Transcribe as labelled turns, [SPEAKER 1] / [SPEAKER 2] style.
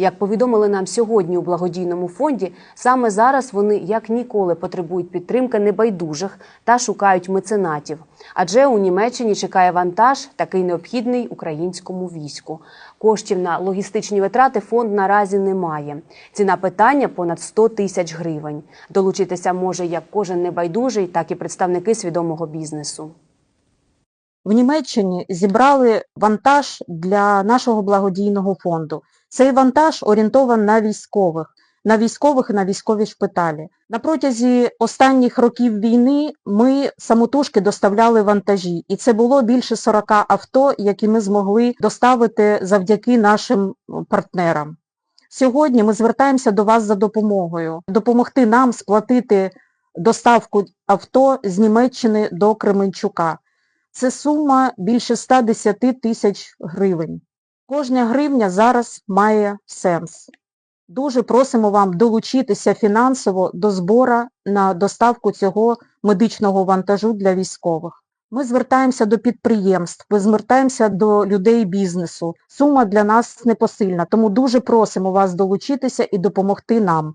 [SPEAKER 1] Як повідомили нам сьогодні у благодійному фонді, саме зараз вони як ніколи потребують підтримки небайдужих та шукають меценатів. Адже у Німеччині чекає вантаж, такий необхідний українському війську. Коштів на логістичні витрати фонд наразі не має. Ціна питання понад 100 тисяч гривень. Долучитися може як кожен небайдужий, так і представники свідомого бізнесу.
[SPEAKER 2] В Німеччині зібрали вантаж для нашого благодійного фонду. Цей вантаж орієнтований на військових, на військових і на військові шпиталі. На протязі останніх років війни ми самотужки доставляли вантажі, і це було більше 40 авто, які ми змогли доставити завдяки нашим партнерам. Сьогодні ми звертаємося до вас за допомогою, допомогти нам сплатити доставку авто з Німеччини до Кременчука. Це сума більше 110 тисяч гривень. Кожна гривня зараз має сенс. Дуже просимо вам долучитися фінансово до збору на доставку цього медичного вантажу для військових. Ми звертаємося до підприємств, ми звертаємося до людей бізнесу. Сума для нас непосильна, тому дуже просимо вас долучитися і допомогти нам.